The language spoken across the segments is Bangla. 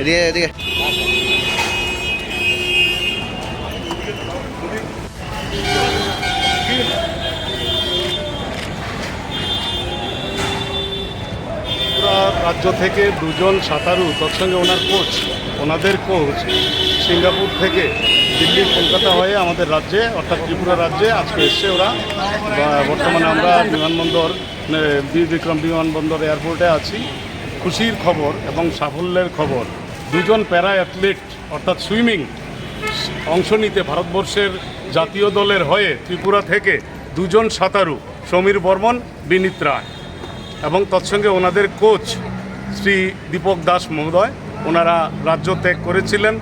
এদিকে এদিকে। রাজ্য থেকে দুজন সাঁতারু তৎসঙ্গে ওনার কোচ, ওনাদের কোচ সিঙ্গাপুর থেকে দিল্লি, কলকাতা হয়ে আমাদের রাজ্যে, অর্থাৎ ত্রিপুরা রাজ্যে আজকে এসছে ওরা। বর্তমানে আমরা বিমানবন্দর বিক্রম বিমানবন্দর এয়ারপোর্টে আছি। খুশির খবর এবং সাফল্যের খবর, দুজন প্যারা অ্যাথলিট অর্থাৎ সুইমিং অংশ নিতে ভারতবর্ষের জাতীয় দলের হয়ে ত্রিপুরা থেকে দুজন সাঁতারু, সমীর বর্মন, বিনীত রায় এবং তৎসঙ্গে ওনাদের কোচ শ্রী দীপক দাস মহোদয়, ওনারা রাজ্য ত্যাগ করেছিলেন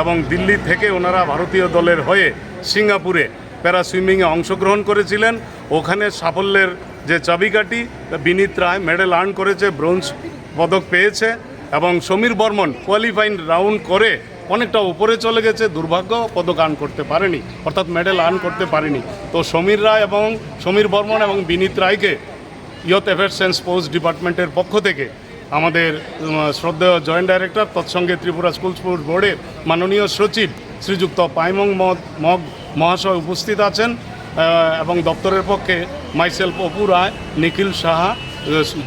এবং দিল্লি থেকে ওনারা ভারতীয় দলের হয়ে সিঙ্গাপুরে প্যারা সুইমিংয়ে অংশগ্রহণ করেছিলেন। ওখানে সাফল্যের যে চাবিকাঠি, বিনীত রায় মেডেল আর্ন করেছে, ব্রোঞ্জ পদক পেয়েছে এবং সমীর বর্মন কোয়ালিফাইং রাউন্ড করে অনেকটা উপরে চলে গেছে। দুর্ভাগ্য, পদক আর্ন করতে পারেনি, অর্থাৎ মেডেল আর্ন করতে পারেনি। তো সমীর রায় এবং সমীর বর্মন এবং বিনীত রায়কে ইয়থ অ্যাফেয়ার্স অ্যান্ড স্পোর্টস ডিপার্টমেন্টের পক্ষ থেকে আমাদের শ্রদ্ধেয় জয়েন্ট ডাইরেক্টর, তৎসঙ্গে ত্রিপুরা স্কুল স্পোর্টস বোর্ডের মাননীয় সচিব শ্রীযুক্ত পাইমং মগ মহাশয় উপস্থিত আছেন এবং দপ্তরের পক্ষে myself Apu Roy, Nikhil Saha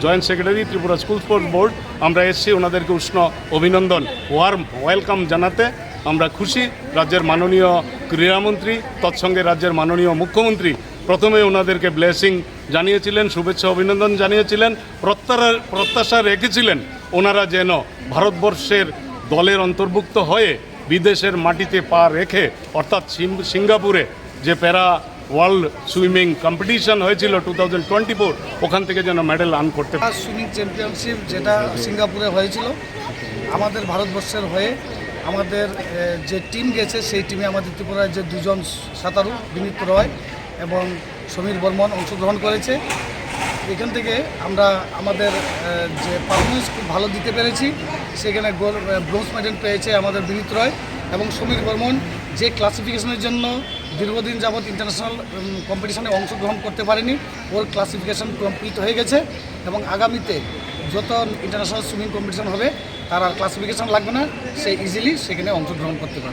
joint secretary, Tripura school sport board. আমরা এসছি ওনাদেরকে উষ্ণ অভিনন্দন ওয়ার্ম ওয়েলকাম জানাতে। আমরা খুশি, রাজ্যের মাননীয় ক্রীড়ামন্ত্রী, তৎসঙ্গে রাজ্যের মাননীয় মুখ্যমন্ত্রী প্রথমে ওনাদেরকে ব্লেসিং জানিয়েছিলেন, শুভেচ্ছা, অভিনন্দন জানিয়েছিলেন প্রত্যাশা প্রত্যাশা রেখেছিলেন ওনারা যেন ভারতবর্ষের দলের অন্তর্ভুক্ত হয়ে বিদেশের মাটিতে পা রেখে, অর্থাৎ সিঙ্গাপুরে যে প্যারা ওয়ার্ল্ড সুইমিং কম্পিটিশন হয়েছিল টু থাউজেন্ড টোয়েন্টি ফোর, ওখান থেকে যেন মেডেল আর্ন করতে পারে। সুইমিং চ্যাম্পিয়নশিপ যেটা সিঙ্গাপুরে হয়েছিল, আমাদের ভারতবর্ষের হয়ে আমাদের যে টিম গেছে, সেই টিমে আমাদের ত্রিপুরার যে দুজন সাঁতারু, বিনীত রয় এবং সমীর বর্মন অংশগ্রহণ করেছে। এখান থেকে আমরা আমাদের যে পারফরমেন্স খুব ভালো দিতে পেরেছি, সেখানে গোল ব্রোঞ্জ মেডেল পেয়েছে আমাদের বিনীত রয় এবং সমীর বর্মন যে ক্লাসিফিকেশনের জন্য দীর্ঘদিন যাবৎ ইন্টারন্যাশনাল কম্পিটিশনে অংশগ্রহণ করতে পারেনি, ওর ক্লাসিফিকেশন কমপ্লিট হয়ে গেছে এবং আগামীতে যত ইন্টারন্যাশনাল সুইমিং কম্পিটিশন হবে, তার আর ক্লাসিফিকেশন লাগবে না, সে ইজিলি সেখানে অংশগ্রহণ করতে পারবে।